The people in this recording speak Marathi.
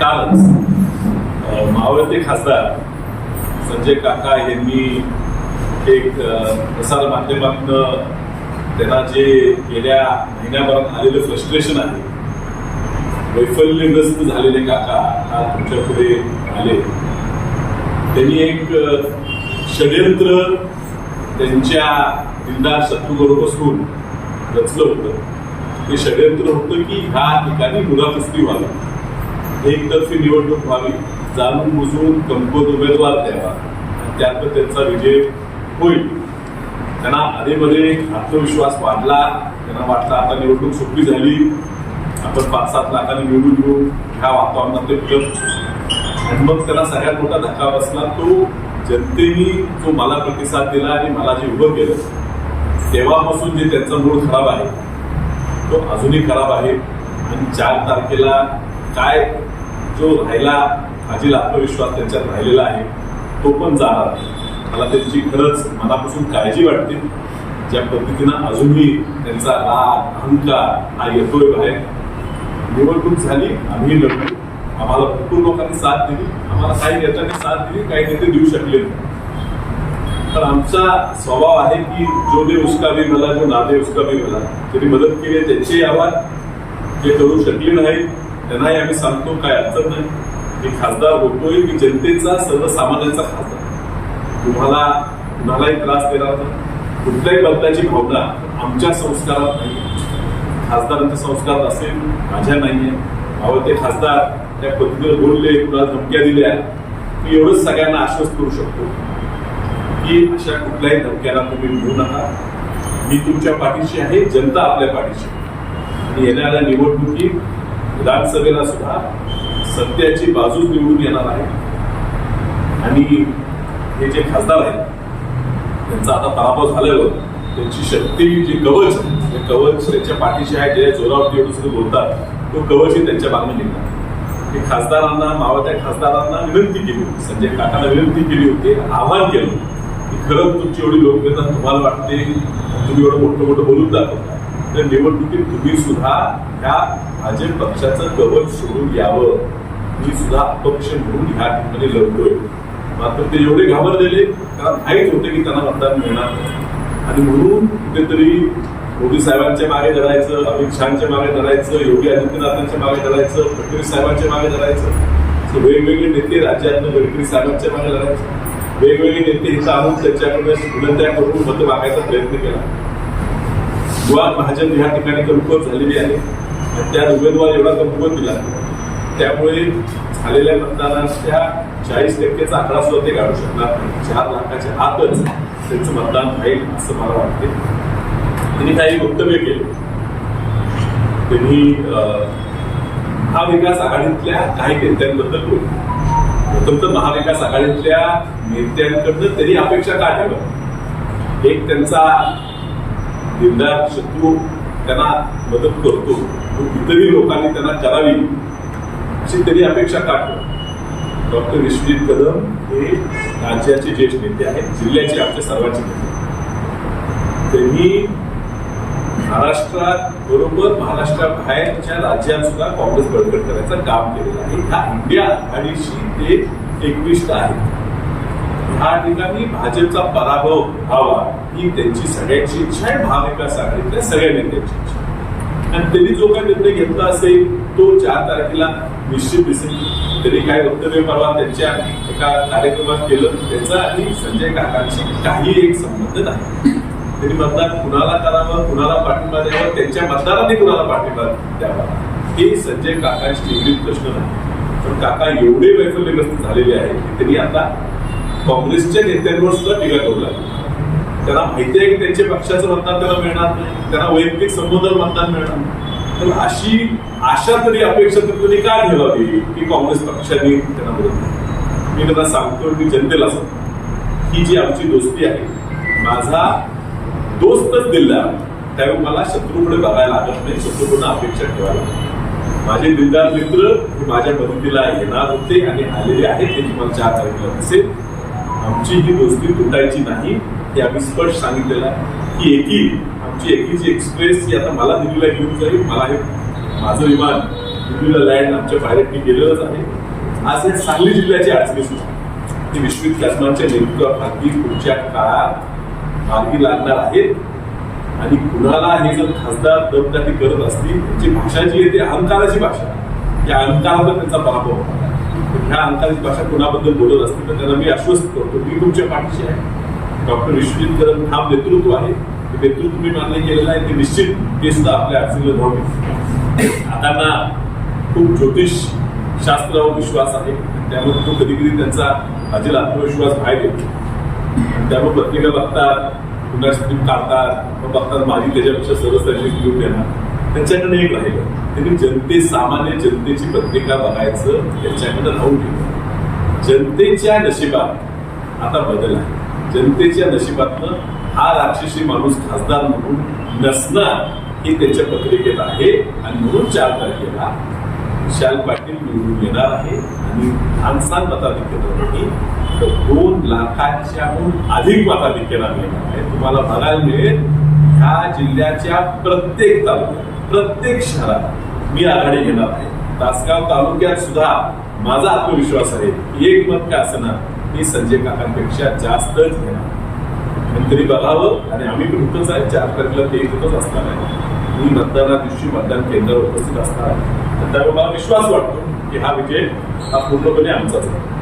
कालच मावळते खासदार संजय काका यांनी एक प्रसार माध्यमातनं त्यांना जे गेल्या महिन्याभरात आलेलं फ्रस्ट्रेशन आहे वैफल्यग्रस्त झालेले काका हा तुमच्यापुढे आले. त्यांनी एक षड्यंत्र षडयंत्र त्यांच्या दिलदार शत्रूबरोबर बसून रचलं होतं. ते षडयंत्र होतं की ह्या ठिकाणी मुलाखस्ती व्हावी. एकतर्फी निवडणूक व्हावी जाणून बुजून कमकुवत उमेदवार द्यावा. आणि त्यांचा विजय होईल. त्यांना आधीमध्ये आत्मविश्वास वाढला त्यांना वाटलं आता निवडणूक सोपी झाली. आपण पाच सात लाखांनी निवडून घेऊ ह्या वातावरणात ते आणि मग त्याला सगळ्यात मोठा धक्का बसला तो जनतेने जो मला प्रतिसाद दिला आणि मला जे उभं केलं. तेव्हापासून जे त्यांचा मूळ खराब आहे तो अजूनही खराब आहे. आणि चार तारखेला काय जो राहिला फाजील आत्मविश्वास त्यांच्यात राहिलेला आहे तो पण जाणार मला त्यांची खरंच मनापासून काळजी वाटते. ज्या पद्धतीनं अजूनही त्यांचा राग अहंकार हा येतोय बाहेर. निवडणूक झाली आम्ही लढलो. आम्हाला भरपूर लोकांनी साथ दिली. आम्हाला काही नेत्यांनी साथ दिली काही नेते देऊ शकले नाही. पण आमचा स्वभाव आहे की जो दे उसका भी मला जो ना उसका भी मला त्यांनी मदत केली त्यांचेही आभार. जे करू शकले नाही त्यांनाही आम्ही सांगतो काय अडचण नाही. मी खासदार होतोय मी जनतेचा सर्वसामान्यांचा खासदार. तुम्हाला कुणालाही त्रास देणार नाही. कुठल्याही बदलाची भावना आमच्या संस्कारात नाही. खासदारांच्या संस्कारात असेल माझ्या नाही अहो ते खासदार त्या पद्धतीवर बोलले कुणाला धमक्या दिल्या. मी एवढंच सगळ्यांना आश्वस्त करू शकतो की अशा कुठल्याही धमक्याला तुम्ही मिळू नका. मी तुमच्या पाठीशी आहे जनता आपल्या पाठीशी आणि येणाऱ्या निवडणुकीत विधानसभेला सुद्धा सत्याची बाजूच निवडून येणार आहे. आणि हे जे खासदार आहेत त्यांचा आता पराभव झालेला होता. त्यांची शक्ती जी कवच ते म्हणजे कवच त्यांच्या पाठीशी आहे जे जोरावरती एवढं बोलतात तो कवचही त्यांच्या मागणी निघतात हे खासदारांना मावळत्या खासदारांना विनंती केली होती. संजय काकांना विनंती केली होती आव्हान केलं की खरंच तुमची एवढी लोकप्रियता तुम्हाला वाटते तुम्ही एवढं मोठं मोठं बोलून दाखवता. तर निवडणुकीत तुम्ही सुद्धा ह्या भाजप पक्षाचं कवच सोडून यावं मी सुद्धा अपक्ष म्हणून ह्या ठिकाणी लढतोय मात्र ते एवढे घाबरलेले कारण माहीत होते की त्यांना मतदान मिळणार आणि म्हणून कुठेतरी मोदी साहेबांच्या मागे धरायचं अमित शहाच्या मागे धरायचं योगी आदित्यनाथांच्या मागे धरायचं फडणवीस साहेबांच्या मागे धरायचं वेगवेगळे नेते राज्यातनं गडकरी साहेबांच्या मागे धरायचं वेगवेगळे नेते हिचा आणून त्यांच्याकडे विनंत्या करून मत मागायचा प्रयत्न केला. मुळात भाजप ह्या ठिकाणी तर झालेली आहे. आणि त्या उमेदवार एवढा कमकुवत दिला. त्यामुळे झालेल्या मतदानाच्या चाळीस टक्केचा आकडा सुद्धा ते काढू शकणार चार लाखाच्या आतच त्यांचं मतदान राहील असं मला वाटते. त्यांनी काही वक्तव्य केले. त्यांनी अं, महाविकास आघाडीतल्या काही नेत्यांबद्दल बोलले. प्रथम तर महाविकास आघाडीतल्या नेत्यांकडनं त्यांनी अपेक्षा का ठेवत एक त्यांचा दिलदार शत्रू त्यांना मदत करतो. इतरही लोकांनी त्यांना करावी अशी त्यांनी अपेक्षा काढतो. डॉक्टर विश्वजित कदम हे राज्याचे ज्येष्ठ नेते आहेत जिल्ह्याचे आमचे सर्वांचे नेते त्यांनी महाराष्ट्रात बरोबर महाराष्ट्राबाहेरच्या राज्यात सुद्धा काँग्रेस बळकट करायचं काम केलेलं आहे. ह्या इंडिया आघाडीशी ते एकविष्ट आहेत. ह्या ठिकाणी भाजपचा पराभव व्हावा ही त्यांची सगळ्यांची इच्छा आहे. महाविकास आघाडीतल्या सगळ्या नेत्यांची इच्छा आणि त्यांनी जो काही निर्णय घेतला असेल तो चार तारखेला निश्चित दिसेल. त्यांनी काय वक्तव्य परवा त्यांच्या एका कार्यक्रमात केलं त्याचा आणि संजय काकांशी काही एक संबंध नाही. त्यांनी मतदान कुणाला करावं कुणाला पाठिंबा द्यावा त्यांच्या मतदारांनी कुणाला पाठिंबा द्यावा हे संजय काकांशी निगडीत प्रश्न नाही. पण काका एवढे वैफल्यग्रस्त झालेले आहे की त्यांनी आता काँग्रेसच्या नेत्यांवर सुद्धा टीका करू लागले. त्यांना माहिती आहे की त्यांच्या पक्षाचं मतदान त्यांना मिळणार नाही. त्यांना वैयक्तिक संबोधन मतदान मिळणार तर अशी आशा तरी अपेक्षा तर तुम्ही का ठेवावी की काँग्रेस पक्षाने त्यांना मदत मी त्यांना सांगतो की जनतेला सांगतो ही जी आमची दोस्ती आहे माझा दोस्तच दिला त्यावेळी मला शत्रूकडे बघायला लागत नाही शत्रूकडून अपेक्षा ठेवायला माझे दिलदार मित्र माझ्या मदतीला येणार होते आणि आलेले आहेत ते तुम्हाला चार तारखेला असेल आमची ही दोस्ती तुटायची नाही हे आम्ही स्पष्ट सांगितलेलं आहे. की एकी आमची एकीची एक्सप्रेस ही आता मला दिल्लीला घेऊन जाईल मला हे माझं विमान दिल्लीला लँड आमच्या पायलटनी गेलेलंच आहे. आज हे सांगली जिल्ह्याची अडचणी सुद्धा ती विश्वित कॅसमांच्या नेतृत्वाखाली पुढच्या काळात मार्गी लागणार आहेत आणि कुणाला हे जर खासदार दमदाटी करत असतील त्यांची भाषा जी आहे ती अहंकाराची भाषा या अहंकारावर त्यांचा पराभव होता ह्या अहंकाराची भाषा कुणाबद्दल बोलत असतील तर त्यांना मी आश्वस्त करतो. मी तुमच्या पाठीशी आहे. डॉक्टर विश्वजित कदम हा नेतृत्व आहे. ते नेतृत्व मी मान्य केलेलं आहे. ते निश्चित ते सुद्धा आपल्या अडचणीला धावून आता ना खूप ज्योतिष शास्त्रावर विश्वास आहे. त्यामुळे तो कधी कधी त्यांचा अजल आत्मविश्वास बाहेर येतो. त्यामुळे पत्रिका बघतात पुन्हा काढतात मग बघतात माझी त्याच्यापेक्षा सरस त्याची घेऊन देणार. त्यांच्याकडे एक राहिलं त्यांनी जनते सामान्य जनतेची पत्रिका बघायचं त्यांच्याकडे राहून ठेवलं जनतेच्या नशिबात आता बदल आहे. जनतेच्या नशिबातनं हा राक्षसी माणूस खासदार म्हणून नसणार हे त्यांच्या पत्रिकेत आहे आणि म्हणून चार तारखेला विशाल पाटील निवडून येणार आहे आणि खानसान मताधिक्याने तर दोन लाखाच्याहून अधिक मताधिक्याला मिळणार आहे. तुम्हाला बघायला मिळेल ह्या जिल्ह्याच्या प्रत्येक तालुक्यात प्रत्येक शहरात मी आघाडी घेणार आहे. तासगाव तालुक्यात सुद्धा माझा आत्मविश्वास आहे की एक मत का असणार मी संजय काकांपेक्षा जास्तच घेणार. पण बघावं आणि आम्ही नुकतंच आहे चार तारखेला ते इथंच असणार आहे. मी मतदाना दिवशी मतदान केंद्रावर उपस्थित असणार आहे. त्यामुळे मला विश्वास वाटतो की हा विजय हा पूर्णपणे आमचाच आहे.